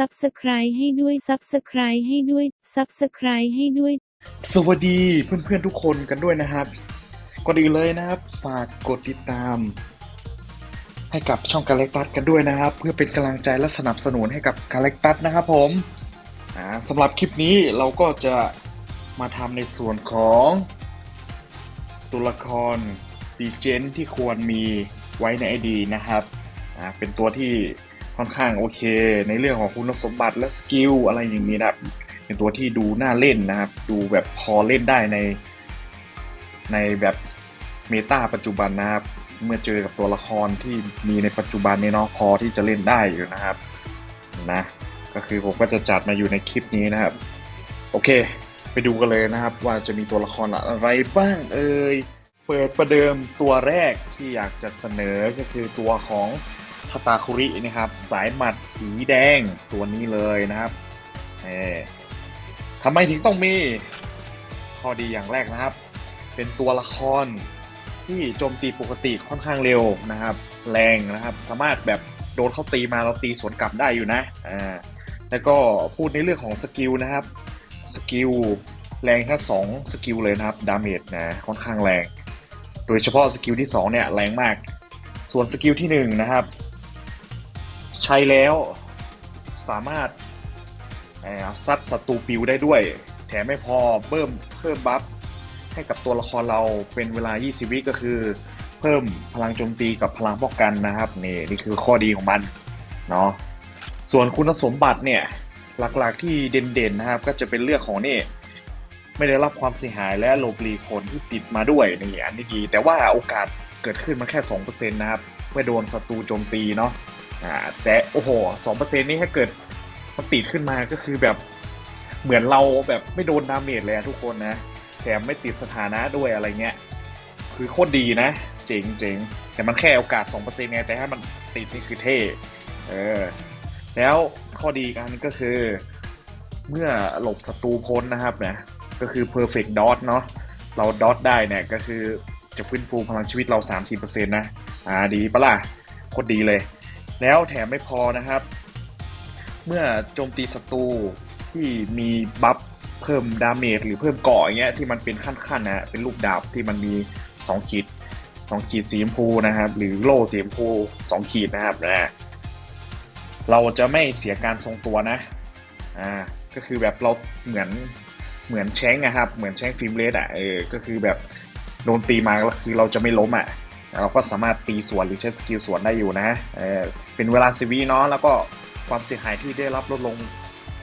Subscribe ให้ด้วย Subscribe ให้ด้วย Subscribe ให้ด้วย สวัสดีเพื่อนๆทุกคนกันด้วยนะครับ ก่อนอื่นเลยนะครับ ฝากกดติดตาม ให้กับช่องกาเล็กตัสกันด้วยนะครับ เพื่อเป็นกำลังใจและสนับสนุนให้กับกาเล็กตัสนะครับผมอ่าสำหรับคลิปนี้เราก็จะมาทำในส่วนของตัวละครดีเจนที่ควรมีไว้ในไอดีนะครับ เป็นตัวที่ ค่อนข้างโอเค ในเรื่องของคุณสมบัติและสกิลอะไรอย่างนี้นะครับเป็นตัวที่ดูน่าเล่นนะครับ ดูแบบพอเล่นได้ใน ในแบบเมตาปัจจุบันนะครับ เมื่อเจอกับตัวละครที่มีในปัจจุบันนี้เนาะพอที่จะเล่นได้อยู่นะครับนะก็คือผมก็จะจัดมาอยู่ในคลิปนี้นะครับ โอเค ไปดูกันเลยนะครับ ว่าจะมีตัวละครอะไรบ้างเอ่ยเปิดประเดิมตัวแรกที่อยากจะเสนอก็คือตัวของ คาตาคุรินะครับ สายหมัดสีแดงตัวนี้เลยนะครับเอทำไมถึงต้องมีข้อดีอย่างแรกนะครับ เป็นตัวละครที่โจมตีปกติค่อนข้างเร็วนะครับ แรงนะครับ สามารถแบบโดนเขาตีมาเราตีสวนกลับได้อยู่นะอ่าแล้วก็พูดในเรื่องของสกิลนะครับสกิลแรงทั้งสองสกิลเลยนะครับดาเมจนะค่อนข้างแรง โดยเฉพาะสกิลที่2เนี่ยแรงมาก ส่วนสกิลที่1นะครับ ใช้แล้วสามารถซัดศัตรูปิวได้ด้วย แถมไม่พอเพิ่มเพิ่มบัฟให้กับตัวละครเราเป็นเวลา 20 วิก็คือ เพิ่มพลังโจมตีกับพลังป้องกันนะครับนี่นี่คือข้อดีของมันเนาะส่วนคุณสมบัติเนี่ยหลักๆที่เด่นๆนะครับก็จะเป็นเรื่องของนี่ไม่ได้รับความเสียหายและหลบลีกผลที่ติดมาด้วยนี่อันนี้ดี แต่ว่าโอกาสเกิดขึ้นมาแค่ 2%นะครับเมื่อโดนศัตรูโจมตีเนาะ อ่าแต่โอ้โห2%นี่ถ้าเกิดมันติดขึ้นมาก็คือแบบเหมือนเราแบบไม่โดนดาเมจเลยทุกคนนะแถมไม่ติดสถานะด้วยอะไรเงี้ย คือโคตรดีนะ เจ๋งเจ๋งแต่มันแค่โอกาส2%ไงแต่ถ้ามันติดนี่คือเท่เออแล้วข้อดีกันก็คือ เมื่อหลบศัตรูพ้นนะครับนะก็คือ perfect dot เนาะเรา dot ได้เนี่ยก็คือจะฟื้นฟูพลังชีวิตเรา 30%นะ อ่าดีปะล่ะโคตรดีเลย แล้วแถมไม่พอนะครับ เมื่อโจมตีศัตรูที่มีบัฟเพิ่มดาเมจหรือเพิ่มเกาะอย่างเงี้ยที่มันเป็นขั้นๆนะเป็นลูกดาบที่มันมี 2 ขีด 2 ขีดสีชมพูนะครับ หรือโล่สีชมพู 2 ขีดนะครับนะเราจะไม่เสียการทรงตัวนะอ่าก็คือแบบเราเหมือนเหมือนแช้งนะครับ เหมือนแช้งฟิล์มเลสอะเออก็คือแบบโดนตีมาก็คือเราจะไม่ล้มอะ เราก็สามารถตีสวนหรือใช้สกิลสวนได้อยู่นะเออเป็นเวลาสิวิเนาะแล้วก็ความเสียหายที่ได้รับลดลง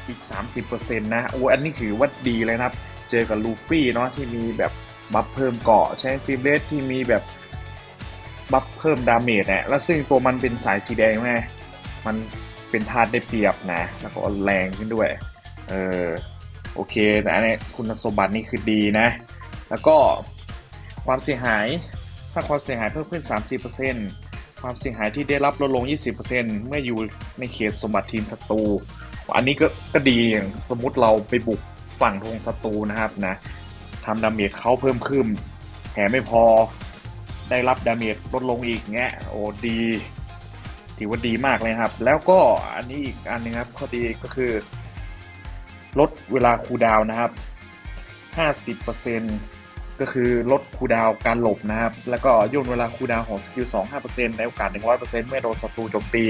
อีก 30%นะโอ้อันนี้ถือว่าดีเลยนะครับ เจอกับลูฟี่เนาะที่มีแบบบัฟเพิ่มเกาะใช้ฟิล์มเลสที่มีแบบบัฟเพิ่มดาเมจเนี่ยแล้วซึ่งตัวมันเป็นสายสีแดงไงมันเป็นธาตุได้เปรียบนะ แล้วก็แรงขึ้นด้วย เออโอเคแต่อันนี้คุณสมบัตินี่คือดีนะ แล้วก็ความเสียหาย ถ้าความเสียหายเพิ่มขึ้น 30%ความเสียหายที่ได้รับลดลง 20%เมื่ออยู่ในเขตสมบัติทีมศัตรู อันนี้ก็ก็ดีอย่างสมมติเราไปบุกฝั่งธงศัตรูนะครับนะทำดาเมจเขาเพิ่มขึ้นแถมไม่พอได้รับดาเมจลดลงอีกเงี้ยโอ้ดีถือว่าดีมากเลยครับ แล้วก็อันนี้อีกอันนึงครับข้อดีก็คือ ลดเวลาคูลดาวน์นะครับ 50% ก็คือลดคูดาวการหลบนะครับ แล้วก็ย่นเวลาคูดาวของสกิล2 5%ในโอกาส 100%เมื่อโดนศัตรูโจมตี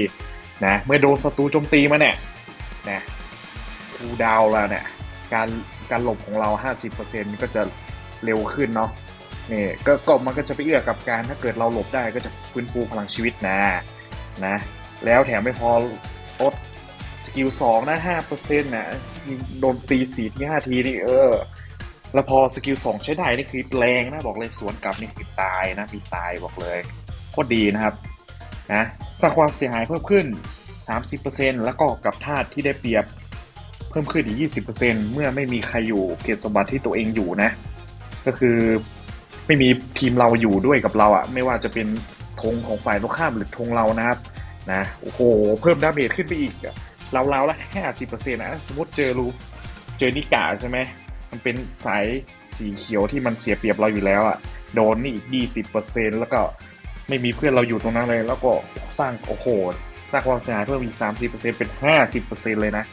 นะเมื่อโดนศัตรูโจมตีมาเนี่ยนะคูดาวแล้วเนี่ยการการหลบของเรา 50%ก็จะเร็วขึ้นเนาะนี่ก็ก็มันก็จะไปเอื้อกับการถ้าเกิดเราหลบได้ก็จะฟื้นฟูพลังชีวิตนะนะ แล้วแถมไม่พอลดสกิลสองนะห้าเปอร์เซ็นต์นะโดนตีสีที่ห้าทีนี่เออ แล้วพอสกิลสองใช้ได้นี่คือแรงนะบอกเลยสวนกลับนี่คือตายนะมีตายบอกเลยโคตรดีนะครับนะสร้างความเสียหายเพิ่มขึ้น 30%แล้วก็กับธาตุที่ได้เปรียบเพิ่มขึ้นอีก 20%เมื่อไม่มีใครอยู่เขตสมบัติที่ตัวเองอยู่นะ ก็คือไม่มีทีมเราอยู่ด้วยกับเราอะไม่ว่าจะเป็นธงของฝ่ายตรงข้ามหรือธงเรานะครับนะโอ้โหเพิ่มดาเมจขึ้นไปอีกเราเราละแค่สิบเปอร์เซ็นต์นะสมมติเจอรูเจอนิกาใช่ไหม มันเป็นสายสีเขียวที่มันเสียเปรียบเราอยู่แล้วอะโดนนี่อีกยี่สิบเปอร์เซ็นแล้วก็ไม่มีเพื่อนเราอยู่ตรงนั้นเลย แล้วก็สร้างโอ้โหสร้างความเสียหายเพิ่มอีก30%เปอร์เซ็น50%เปอร์เซ็นเลยนะ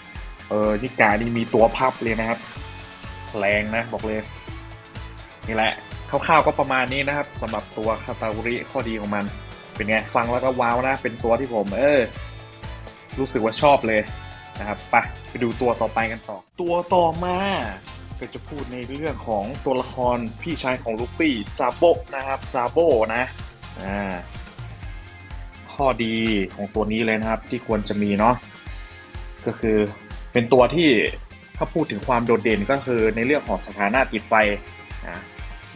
เออที่กานี่มีตัวพับเลยนะครับ แรงนะบอกเลย นี่แหละคร่าวๆก็ประมาณนี้นะครับสำหรับตัวคาตาคุริข้อดีของมัน เป็นไงฟังแล้วก็ว้าวนะ เป็นตัวที่ผม เออ รู้สึกว่าชอบเลยนะครับไปไปดูตัวต่อไปกันต่อ ตัวต่อมา ก็จะพูดในเรื่องของตัวละครพี่ชายของลูฟี่ซาโบนะครับซาโบนะอ่าข้อดีของตัวนี้เลยนะครับที่ควรจะมีเนาะก็คือเป็นตัวที่ถ้าพูดถึงความโดดเด่นก็คือในเรื่องของสถานะติดไฟนะ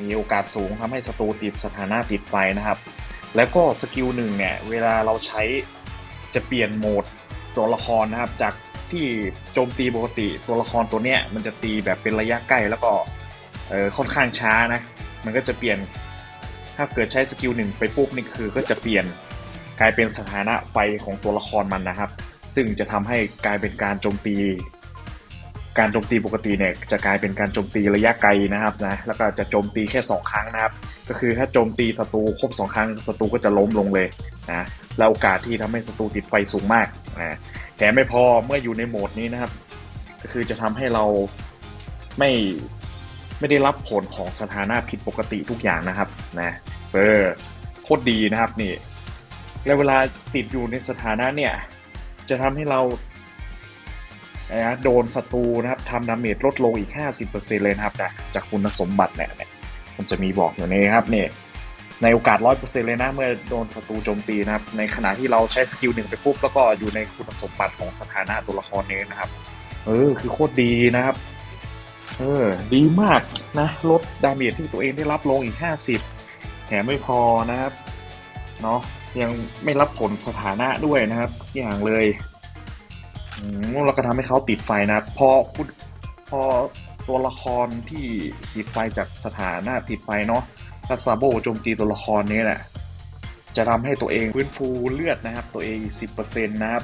มีโอกาสสูงทำให้ศัตรูติดสถานะติดไฟนะครับ แล้วก็สกิลหนึ่งเนี่ยเวลาเราใช้จะเปลี่ยนโหมดตัวละครนะครับจาก ที่โจมตีปกติตัวละครตัวเนี้ยมันจะตีแบบเป็นระยะใกล้แล้วก็เออค่อนข้างช้านะ มันก็จะเปลี่ยน ถ้าเกิดใช้สกิลหนึ่งไปปุ๊บนี่คือก็จะเปลี่ยนกลายเป็นสถานะไฟของตัวละครมันนะครับ ซึ่งจะทำให้กลายเป็นการโจมตี การโจมตีปกติเนี่ยจะกลายเป็นการโจมตีระยะไกลนะครับนะ แล้วก็จะโจมตีแค่ 2 ครั้งนะครับ ก็คือถ้าโจมตีศัตรูครบ2 ครั้งศัตรูก็จะล้มลงเลยนะ แล้วโอกาสที่ทำให้ศัตรูติดไฟสูงมาก นะแถมไม่พอเมื่ออยู่ในโหมดนี้นะครับ ก็คือจะทำให้เราไม่ไม่ได้รับผลของสถานะผิดปกติทุกอย่างนะครับนะเออโคตรดีนะครับนี่ แล้วเวลาติดอยู่ในสถานะเนี่ยจะทำให้เรานะโดนศัตรูนะครับทำดาเมจลดลงอีก 50%เลยนะครับนะจากคุณสมบัติเนี่ยเนี่ยมันจะมีบอกอยู่ในครับเนี่ย ในโอกาส100%เลยนะเมื่อโดนศัตรูโจมตีนะครับ ในขณะที่เราใช้สกิลหนึ่งไปปุ๊บแล้วก็อยู่ในคุณสมบัติของสถานะตัวละครนี้นะครับ เออ คือโคตรดีนะครับ เออ ดีมากนะ ลดดาเมจที่ตัวเองได้รับลงอีก 50แถมไม่พอนะครับ เนาะยังไม่รับผลสถานะด้วยนะครับอย่างเลยอืมแล้วก็ทำให้เขาติดไฟนะครับ พอพอตัวละครที่ติดไฟจากสถานะติดไฟเนาะ ถ้าซาโบโจมตีตัวละครนี้แหละจะทำให้ตัวเองฟื้นฟูเลือดนะครับ ตัวเองอีก10%นะครับ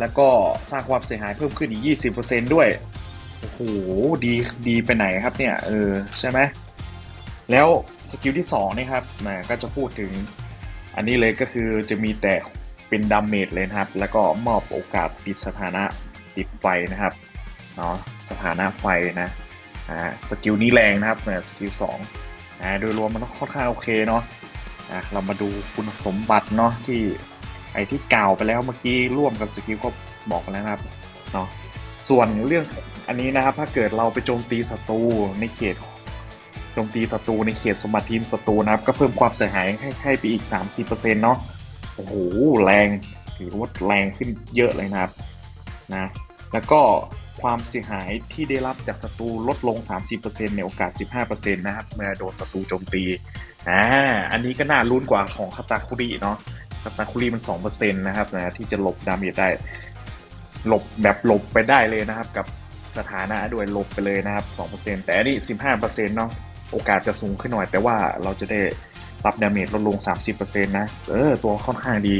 แล้วก็สร้างความเสียหายเพิ่มขึ้นอีก 20%ด้วย โอ้โห ดีดีไปไหนครับเนี่ย เออ ใช่ไหม แล้วสกิลที่2นะครับนะก็จะพูดถึงอันนี้เลยก็คือจะมีแต่เป็นดาเมจเลยครับ แล้วก็มอบโอกาสติดสถานะติดไฟนะครับ เนาะสถานะไฟนะ อ่า สกิลนี้แรงนะครับนะสกิล2 โดยรวมมันก็ค่อนข้างโอเคเนาะะเรามาดูคุณสมบัติเนาะที่ไอที่กล่าวไปแล้วเมื่อกี้ร่วมกับสกิลก็บอกไปแล้วนะครับเนาะส่วนเรื่องอันนี้นะครับถ้าเกิดเราไปโจมตีศัตรูในเขตโจมตีศัตรูในเขตสมบัติทีมศัตรูนะครับก็เพิ่มความเสียหายให้ให้ไปอีก 30%เนาะโอ้โหแรงถือว่าแรงขึ้นเยอะเลยนะครับนะแล้วก็ ความเสียหายที่ได้รับจากศัตรูลดลง 30%ในโอกาส 15%นะครับ เมื่อโดนศัตรูโจมตีอ่าอันนี้ก็น่าลุ้นกว่าของคาตาคุริเนาะคาตาคุริมัน 2%นะครับนะที่จะหลบดาเมจได้ หลบแบบหลบไปได้เลยนะครับ กับสถานะด้วยหลบไปเลยนะครับ 2%แต่อันนี้ 15%เนาะโอกาสจะสูงขึ้นหน่อย แต่ว่าเราจะได้รับดาเมจลดลง 30%นะเออตัวค่อนข้างดี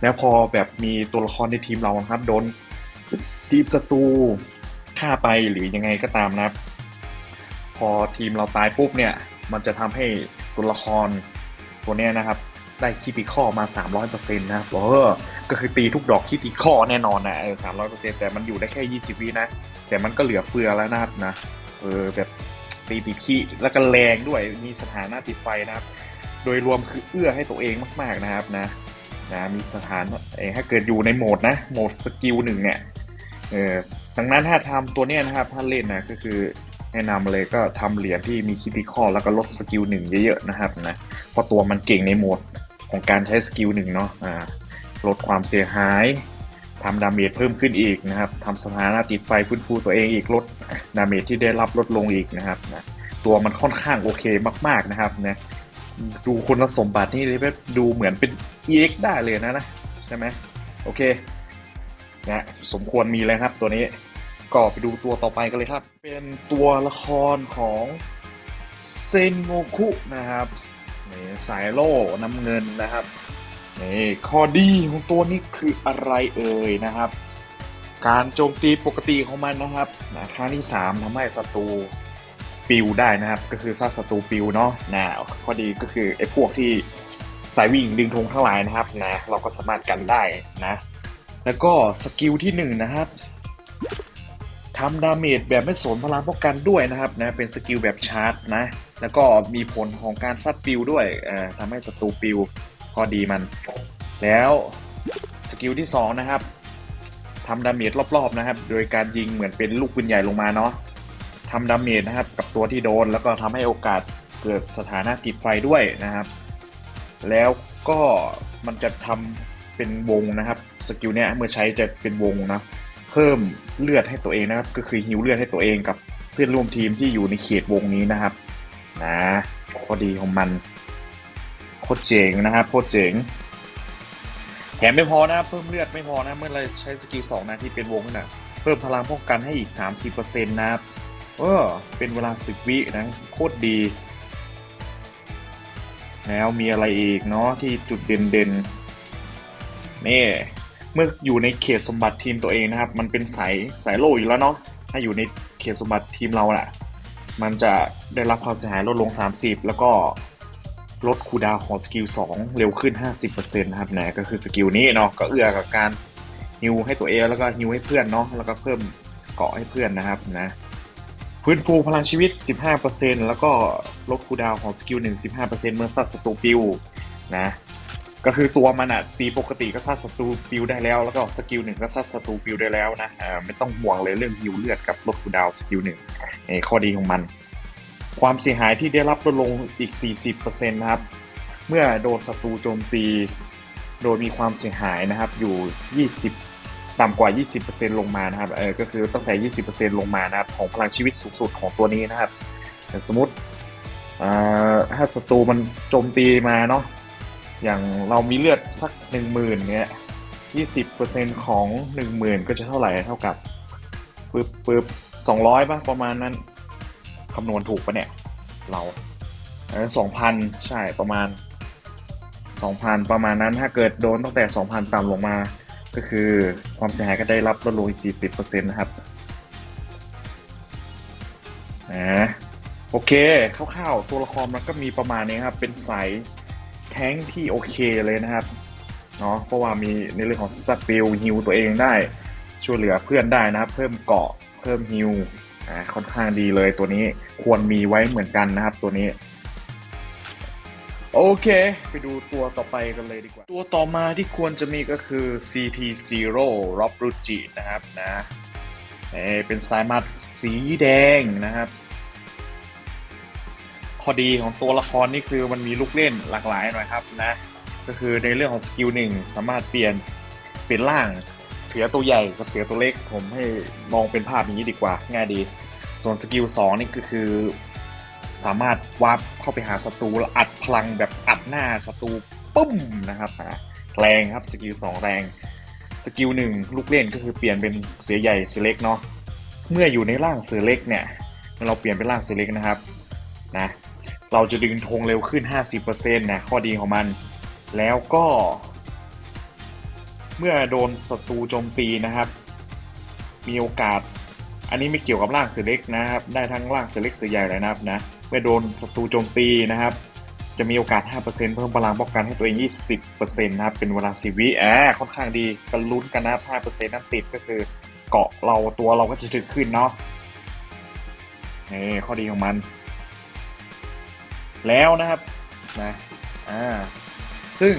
แล้วพอแบบมีตัวละครในทีมเรานะครับโดนทีมศัตรู ฆ่าไปหรือยังไงก็ตามนะครับ พอทีมเราตายปุ๊บเนี่ย มันจะทำให้ตัวละครตัวเนี้ยนะครับได้คิติคอมา 300%นะครับเออก็คือตีทุกดอกคิติคอแน่นอนนะเออ300%แต่มันอยู่ได้แค่ 20 วินะ แต่มันก็เหลือเฟือแล้วนะครับนะ เออแบบตีติดขี้แล้วก็แรงด้วย มีสถานะติดไฟนะครับ โดยรวมคือเอื้อให้ตัวเองมาก ๆนะครับนะ นะ มีสถานเออถ้าเกิดอยู่ในโหมดนะ โหมดสกิลหนึ่งเนี่ย เออ ดังนั้นถ้าทำตัวเนี้ยนะครับถ้าเล่นนะก็คือแนะนำเลยก็ทำเหรียญที่มีคิติคอแล้วก็ลดสกิลหนึ่งเยอะๆนะครับนะเพราะตัวมันเก่งในโหมดของการใช้สกิลหนึ่งเนาะลดความเสียหายทำดาเมจเพิ่มขึ้นอีกนะครับทำสถานะติดไฟฟื้นฟูตัวเองอีกลดดาเมจที่ได้รับลดลงอีกนะครับนะตัวมันค่อนข้างโอเคมากๆนะครับนะดูคุณสมบัตินี่เลยแบบดูเหมือนเป็น EX ได้เลยนะนะใช่ไหมโอเคนะสมควรมีเลยครับตัวนี้ ก็ไปดูตัวต่อไปกันเลยครับ เป็นตัวละครของเซนโงคุนะครับนี่สายโล่น้ำเงินนะครับนี่ข้อดีของตัวนี้คืออะไรเอ่ยนะครับ การโจมตีปกติของมันนะครับนะครั้งที่ 3ทำให้ศัตรูปิวได้นะครับ ก็คือซาศัตรูปิวเนาะนะข้อดีก็คือไอ้พวกที่สายวิ่งดึงธงทั้งหลายนะครับนะเราก็สามารถกันได้นะ แล้วก็สกิลที่หนึ่งนะครับ ทำดาเมจแบบไม่สนพลังป้องกันด้วยนะครับนะเป็นสกิลแบบชาร์จนะแล้วก็มีผลของการซัดปิวด้วยทำให้ศัตรูปิวพอดีมัน แล้วสกิลที่สองนะครับทำดาเมจรอบๆนะครับ โดยการยิงเหมือนเป็นลูกปืนใหญ่ลงมาเนาะทำดาเมจนะครับกับตัวที่โดน แล้วก็ทำให้โอกาสเกิดสถานะติดไฟด้วยนะครับ แล้วก็มันจะทำเป็นวงนะครับสกิลเนี้ยเมื่อใช้จะเป็นวงนะ เพิ่มเลือดให้ตัวเองนะครับ ก็คือฮิวเลือดให้ตัวเองกับเพื่อนร่วมทีมที่อยู่ในเขตวงนี้นะครับนะข้อดีของมันโคตรเจ๋งนะครับโคตรเจ๋งแถมไม่พอนะเพิ่มเลือดไม่พอนะเมื่อเราใช้สกิลสองนะที่เป็นวงนั่ะเพิ่มพลังป้องกันให้อีก 30%นะครับเออเป็นเวลา10วินะโคตรดี แล้วมีอะไรอีกเนาะที่จุดเด่นเด่นๆนี่ เมื่ออยู่ในเขตสมบัติทีมตัวเองนะครับ มันเป็นสายสายโลอยู่แล้วเนาะถ้าอยู่ในเขตสมบัติทีมเราแหละมันจะได้รับความเสียหายลดลง 30 แล้วก็ลดคูดาวของสกิล2 เร็วขึ้น 50%นะครับนะก็คือสกิลนี้เนาะก็เอื้อกับการฮิวให้ตัวเองแล้วก็ฮิวให้เพื่อนเนาะแล้วก็เพิ่มเกาะให้เพื่อนนะครับนะฟื้นฟูพลังชีวิต 15%แล้วก็ลดคูดาวของสกิล1 15%เมื่อซัดศัตรูปิวนะ ก็คือตัวมันอะตีปกติก็ซัดศัตรูปิวได้แล้ว แล้วก็สกิลหนึ่งก็ซัดศัตรูปิวได้แล้วนะอ่าไม่ต้องห่วงเลยเรื่องฮิวเลือดกับลดคูดาวสกิลหนึ่งนี่ข้อดีของมัน ความเสียหายที่ได้รับลดลงอีก 40%นะครับ เมื่อโดนศัตรูโจมตี โดยมีความเสียหายนะครับอยู่ 20 ต่ำกว่า 20%ลงมานะครับเออก็คือตั้งแต่ 20%ลงมานะครับของพลังชีวิตสูงสุดของตัวนี้นะครับสมมติอ่าถ้าศัตรูมันโจมตีมาเนาะ อย่างเรามีเลือดสัก10,000เนี่ย20%ของ10,000ก็จะเท่าไหร่เท่ากับปึ๊บปึ๊บ200ป่ะประมาณนั้นคำนวณถูกปะเนี่ย เราเออ2,000ใช่ประมาณ2,000ประมาณนั้นถ้าเกิดโดนตั้งแต่2,000ต่ำลงมา ก็คือความเสียหายก็ได้รับลดลงอีก40%นะครับนะโอเคคร่าวๆตัวละครมันก็มีประมาณนี้ครับ เป็นสาย ทงที่โอเคเลยนะครับเนาะเพราะว่ามีในเรื่องของสปิลฮิวตัวเองได้ ช่วยเหลือเพื่อนได้นะครับ เพิ่มเกาะเพิ่มฮิวอ่าค่อนข้างดีเลยตัวนี้ควรมีไว้เหมือนกันนะครับตัวนี้ โอเค ไปดูตัวต่อไปกันเลยดีกว่า ตัวต่อมาที่ควรจะมีก็คือ CP0 r o b r u g i นะครับนะเอเป็นสายมัดสีแดงนะครับ อดีของตัวละครนี่คือมันมีลูกเล่นหลากหลายหน่อยครับนะ ก็คือในเรื่องของสกิลหนึ่งสามารถเปลี่ยนเปลี่ยนร่างเสือตัวใหญ่กับเสือตัวเล็ก ผมให้มองเป็นภาพอย่างนี้ดีกว่าง่ายดี ส่วนสกิลสองนี่ก็คือ สามารถวาร์ปเข้าไปหาศัตรูอัดพลังแบบอัดหน้าศัตรูปุ้มนะครับแรงครับสกิลสองแรงสกิลหนึ่งลูกเล่นก็คือเปลี่ยนเป็นเสือใหญ่เสือเล็กเนาะเมื่ออยู่ในร่างเสือเล็กเนี่ยเราเปลี่ยนเป็นร่างเสือเล็กนะครับนะ เราจะดึงธงเร็วขึ้น 50%นะข้อดีของมัน แล้วก็ เมื่อโดนศัตรูโจมตีนะครับ มีโอกาส อันนี้ไม่เกี่ยวกับร่างเสือเล็กนะครับ ได้ทั้งร่างเสือเล็กเสือใหญ่เลยนะครับนะ เมื่อโดนศัตรูโจมตีนะครับ จะมีโอกาส 5%เพิ่มพลังป้องกันให้ตัวเอง 20%นะครับ เป็นเวลา 10 วิอ่าค่อนข้างดีกันลุ้นกันนะ5%นั้นติดก็คือ เกาะเราตัวเราก็จะถึกขึ้นเนาะนี่ข้อดีของมัน แล้วนะครับนะอ่าซึ่ง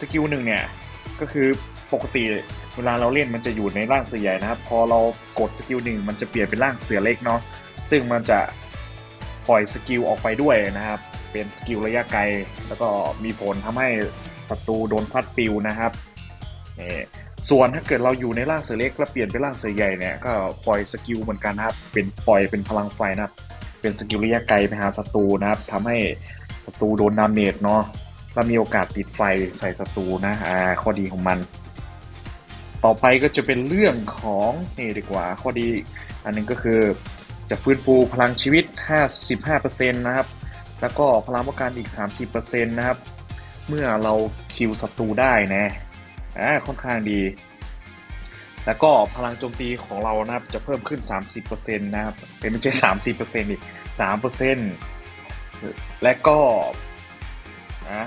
สกิลหนึ่งเนี่ย ก็คือปกติเวลาเราเล่นมันจะอยู่ในร่างเสือใหญ่นะครับ พอเรากดสกิลหนึ่งมันจะเปลี่ยนเป็นร่างเสือเล็กเนาะซึ่งมันจะปล่อยสกิลออกไปด้วยนะครับ เป็นสกิลระยะไกล แล้วก็มีผลทำให้ศัตรูโดนซัดปิวนะครับนี่ส่วนถ้าเกิดเราอยู่ในร่างเสือเล็กแล้วเปลี่ยนเป็นร่างเสือใหญ่เนี่ยก็ปล่อยสกิลเหมือนกันนะครับ เป็นปล่อยเป็นพลังไฟนะครับ เป็นสกิลระยะไกลไปหาศัตรูนะครับทำให้ศัตรูโดนดาเมจเนาะแล้วมีโอกาสติดไฟใส่ศัตรูนะอ่าข้อดีของมัน ต่อไปก็จะเป็นเรื่องของนี่ดีกว่า ข้อดีอันหนึงก็คือจะฟื้นฟูพลังชีวิต 55%นะครับ แล้วก็พลังป้องกันอีก 30%นะครับ เมื่อเราคิวศัตรูได้นะอ่าค่อนข้างดี แล้วก็พลังโจมตีของเรานะครับจะเพิ่มขึ้น 30%นะครับเอ้ยไม่ใช่ 30%อีก3%และก็นะ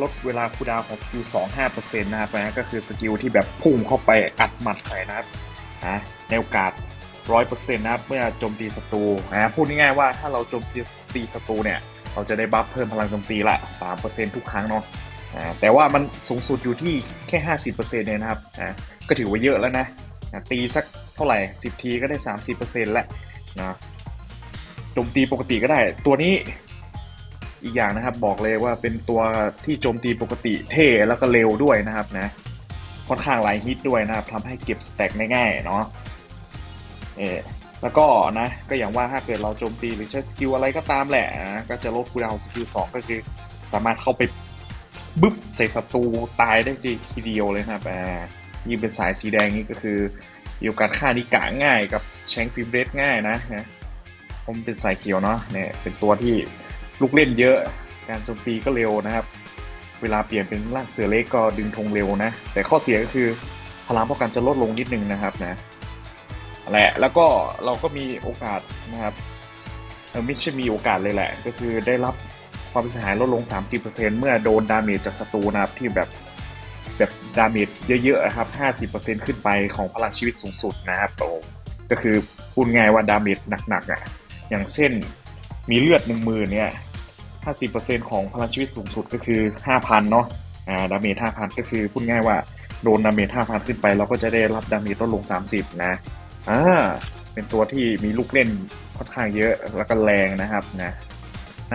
ลดเวลาคูดาวของสกิล2 5%นะครับนะก็คือสกิลที่แบบพุ่งเข้าไปอัดหมัดใส่นะครับนะในโอกาส 100%นะครับเมื่อโจมตีศัตรูนะพูดง่ายๆว่าถ้าเราโจมตีศัตรูเนี่ย เราจะได้บัฟเพิ่มพลังโจมตีละ 3%ทุกครั้งเนาะ แต่ว่ามันสูงสุดอยู่ที่แค่ 50%เนี่ยนะครับอ่าก็ถือว่าเยอะแล้วนะตีสักเท่าไหร่ 10 ทีก็ได้ 30%แล้วนะโจมตีปกติก็ได้ ตัวนี้อีกอย่างนะครับบอกเลยว่าเป็นตัวที่โจมตีปกติเท่แล้วก็เร็วด้วยนะครับนะค่อนข้างหลายฮิตด้วยนะครับทำให้เก็บสแต็กง่ายๆเนาะเออแล้วก็นะก็อย่างว่าถ้าเกิดเราโจมตีหรือใช้สกิลอะไรก็ตามแหละนะก็จะลดคูลดาวน์สกิลสองก็คือสามารถเข้าไป บึ๊บใส่ศัตรูตายได้ดีทีเดียวเลยนะครับอ่ายิ่งเป็นสายสีแดงนี่ก็คือมีโอกาสฆ่านิกะง่ายกับแชงฟิเบรสง่ายนะนะผมเป็นสายเขียวเนาะเนี่ยเป็นตัวที่ลูกเล่นเยอะการโจมตีก็เร็วนะครับ เวลาเปลี่ยนเป็นร่างเสือเล็กก็ดึงธงเร็วนะ แต่ข้อเสียก็คือพลังป้องกันจะลดลงนิดนึงนะครับนะแหละแล้วก็เราก็มีโอกาสนะครับไม่ใช่มีโอกาสเลยแหละ ก็คือได้รับ ความเสียหายลดลง 30%เมื่อโดนดาเมจจากศัตรูนะครับที่แบบแบบดาเมจเยอะๆครับ 50%ขึ้นไปของพลังชีวิตสูงสุดนะครับโอ้ก็คือพูดง่ายว่าดาเมจหนักๆอะอย่างเช่นมีเลือดหนึ่งมือเนี่ย 50%ของพลังชีวิตสูงสุดก็คือ 5,000 เนาะอ่าดาเมจ 5,000 ก็คือพูดง่ายว่าโดนดาเมจ 5,000 ขึ้นไป เราก็จะได้รับดาเมจลดลง 30 นะอ่าเป็นตัวที่มีลูกเล่นค่อนข้างเยอะแล้วก็แรงนะครับนะ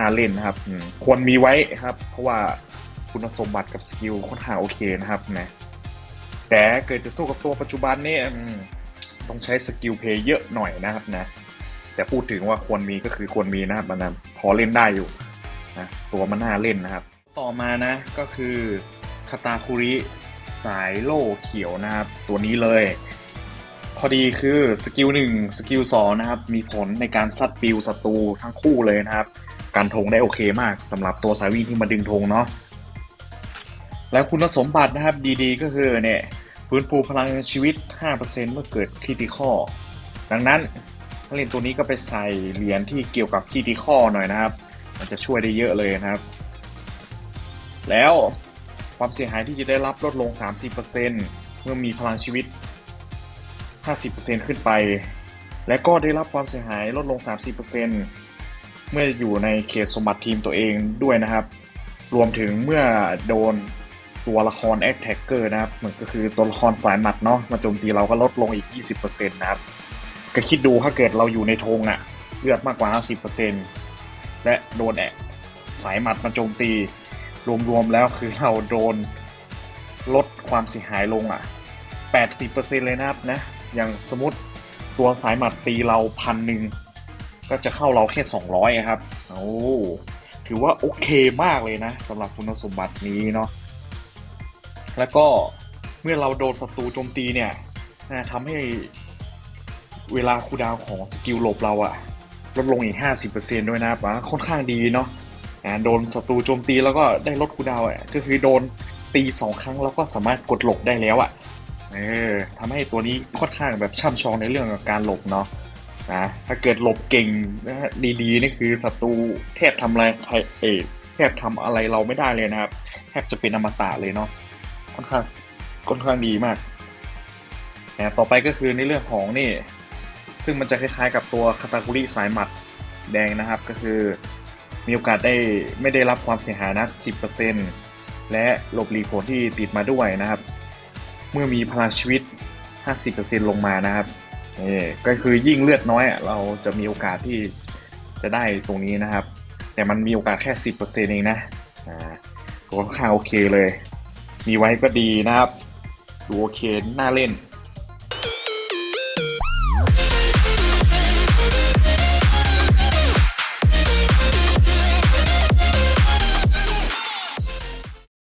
น่าเล่นนะครับควรมีไว้ครับ เพราะว่าคุณสมบัติกับสกิลค่อนข้างโอเคนะครับนะแต่เกิดจะสู้กับตัวปัจจุบันนี่ต้องใช้สกิลเพย์เยอะหน่อยนะครับนะ แต่พูดถึงว่าควรมีก็คือควรมีนะครับมันพอเล่นได้อยู่นะตัวมันน่าเล่นนะครับ ต่อมานะก็คือคาตาคุริสายโล่เขียวนะครับ ตัวนี้เลย พอดีคือสกิลหนึ่งสกิลสองนะครับ มีผลในการซัดปิวศัตรูทั้งคู่เลยนะครับ การธงได้โอเคมากสำหรับตัวสายวิ่งที่มาดึงธงเนาะแล้วคุณสมบัตินะครับดีๆ ก็คือเนี่ยฟื้นฟูพลังชีวิต 5%เมื่อเกิดคริติคอดังนั้นนักเรียนตัวนี้ก็ไปใส่เหรียญที่เกี่ยวกับคริติคอหน่อยนะครับ มันจะช่วยได้เยอะเลยนะครับ แล้วความเสียหายที่จะได้รับลดลง 30%เมื่อมีพลังชีวิต 50%ขึ้นไป และก็ได้รับความเสียหายลดลง 30% เมื่ออยู่ในเขตสมบัติทีมตัวเองด้วยนะครับ รวมถึงเมื่อโดนตัวละคร a อ t แท c เกอร์นะครับเหมือนก็คือตัวละครสายหมัดเนาะมาโจมตีเราก็ลดลงอีก 20%นะครับ ก็คิดดูถ้าเกิดเราอยู่ในธงอะเลือดมากกว่า 50%และโดนแอะสายหมัดมาโจมตี รวมๆแล้วคือเราโดนลดความเสียหายลงอะ80%เลยนะครับนะ อย่างสมมติตัวสายหมัดตีเราพันหนึ่ง ก็จะเข้าเราแค่ 200อะครับโอ้ถือว่าโอเคมากเลยนะสำหรับคุณสมบัตินี้เนาะแล้วก็เมื่อเราโดนศัตรูโจมตีเนี่ยนะทำให้เวลาคูดาวของสกิลหลบเราอะลดลงอีก 50%ด้วยนะครับอะค่อนข้างดีเนาะโดนศัตรูโจมตีแล้วก็ได้ลดคูดาวอะก็คือโดนตีสองครั้งแล้วก็สามารถกดหลบได้แล้วอะเออทำให้ตัวนี้ค่อนข้างแบบช่ำชองในเรื่องของการหลบเนาะ นะถ้าเกิดหลบเก่งนะฮะดีๆนี่คือศัตรูแทบทำอะไรใครเอยแทบทำอะไรเราไม่ได้เลยนะครับแทบจะเป็นอมตะเลยเนาะค่อนข้างค่อนข้างดีมากนะต่อไปก็คือในเรื่องของนี่ ซึ่งมันจะคล้ายๆกับตัวคาตาคุริสายหมัดแดงนะครับก็คือมีโอกาสได้ไม่ได้รับความเสียหายนะ10%และหลบหลีกผลที่ติดมาด้วยนะครับ เมื่อมีพลังชีวิต 50%ลงมานะครับ เออก็คือยิ่งเลือดน้อยอะเราจะมีโอกาสที่จะได้ตรงนี้นะครับ แต่มันมีโอกาสแค่สิบเองนะอ่าค่อนข้างโอเคเลย มีไว้ก็ดีนะครับ ดูโอเคน่าเล่น